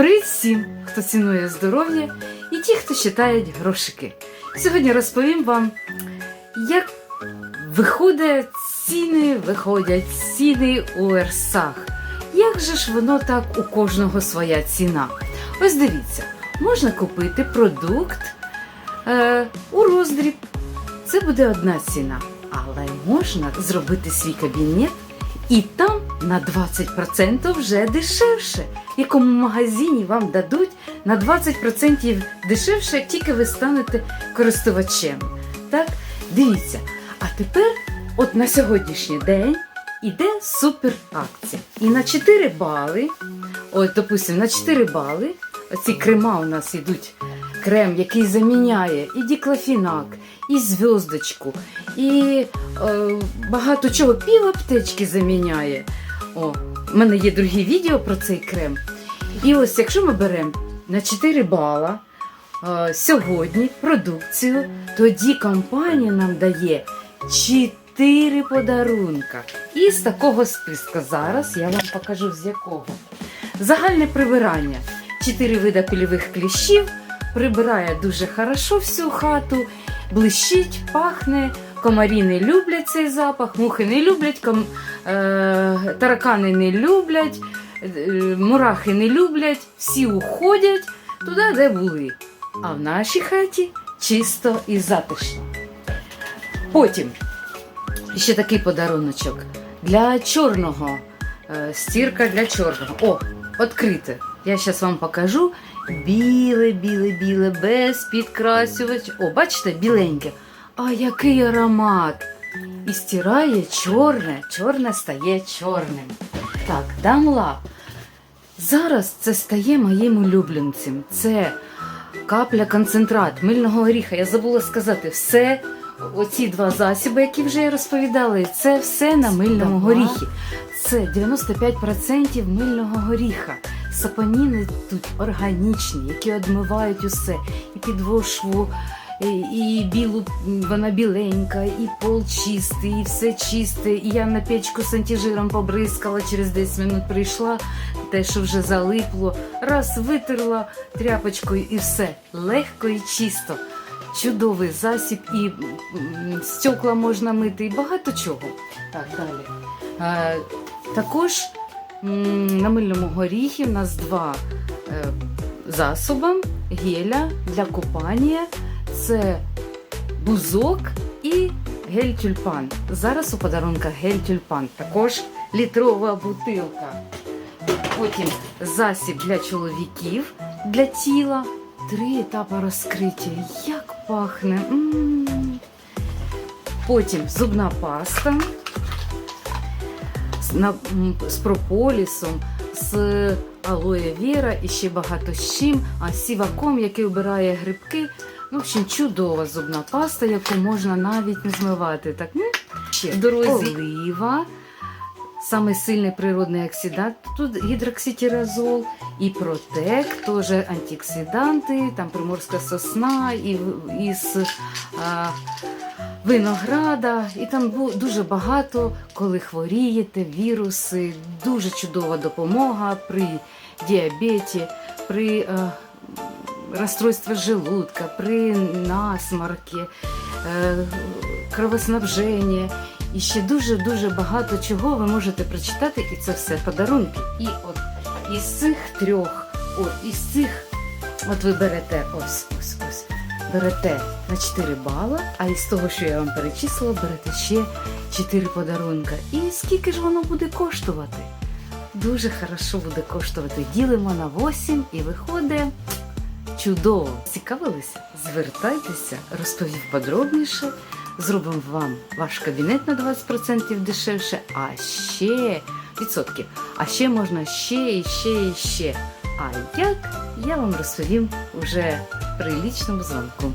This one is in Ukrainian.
Привіт всім, хто цінує здоров'я і ті, хто читають грошики. Сьогодні розповім вам, як виходять ціни, виходять ціни у ерсах. Як же ж воно так у кожного своя ціна? Ось дивіться, можна купити продукт е, у роздріб. Це буде одна ціна. Але можна зробити свій кабінет і там на 20% вже дешевше. В якому магазині вам дадуть на 20% дешевше, як тільки ви станете користувачем. Так, дивіться. А тепер, от на сьогоднішній день, іде супер акція. І на 4 бали, от, допустимо, на 4 бали, оці крема у нас йдуть. Крем, який заміняє і діклофінак, і зв'язочку, і е, багато чого пів аптечки заміняє. О, в мене є другі відео про цей крем. І ось якщо ми беремо на 4 бала е, сьогодні продукцію, тоді компанія нам дає 4 подарунка. І з такого списка зараз я вам покажу з якого. Загальне прибирання. 4 вида пильових кліщів. Прибирає дуже хорошо всю хату, блищить, пахне. Комарі не люблять цей запах, мухи не люблять, ком... е... таракани не люблять, е... мурахи не люблять, всі уходять туди, де були. А в нашій хаті чисто і затишно. Потім ще такий подаруночок для чорного. Е... Стірка для чорного. О, відкрите. Я зараз вам покажу. Біле, біле, біле, без підкрасювач. О, бачите, біленьке. А який аромат! І стирає чорне, чорне стає чорним. Так, дам лап. Зараз це стає моїм улюбленцем. Це капля концентрат мильного горіха. Я забула сказати, все, оці два засіби, які вже я розповідала, це все на мильному горіхі. Це 95% мильного горіха. Сапоніни тут органічні, які одмивають усе. І підошву, і, і білу, вона біленька, і пол чистий, і все чисте. І я на печку з антижиром побризкала, через 10 минут прийшла, те, що вже залипло, раз витерла тряпочкою і все. Легко і чисто. Чудовий засіб, і стекла можна мити, і багато чого. Так, далі. Е, також на мильному горіхі в нас два е, засоби геля для купання. Це бузок і гель тюльпан. Зараз у подарунках гель тюльпан. Також літрова бутилка. Потім засіб для чоловіків для тіла. Три етапи розкриття. Як пахне. М. Потім зубна паста з, на, з прополісом, з алоє віра і ще багато з чим. А сіваком, який вбирає грибки. В общем, чудова зубна паста, яку можна навіть не змивати. Так, ще дорозі олива. Самий сильний природний оксидант тут гідрокситиразол і протек, теж антиоксиданти, там приморська сосна і, із а, винограда. І там дуже багато, коли хворієте, віруси, дуже чудова допомога при діабеті, при е, розстройстві желудка, при насморки, е, кровоснабженні. І ще дуже-дуже багато чого ви можете прочитати, і це все подарунки. І от із цих трьох, от із цих, от ви берете ось, ось, ось, берете на 4 бала, а із того, що я вам перечислила, берете ще 4 подарунка. І скільки ж воно буде коштувати? Дуже хорошо буде коштувати. Ділимо на 8 і виходить чудово. Цікавилися? Звертайтеся, розповів подробніше. Зробимо вам ваш кабінет на 20% дешевше, а ще відсотків. А ще можна ще і ще і ще. А як я вам розповім уже при лічному дзвонку.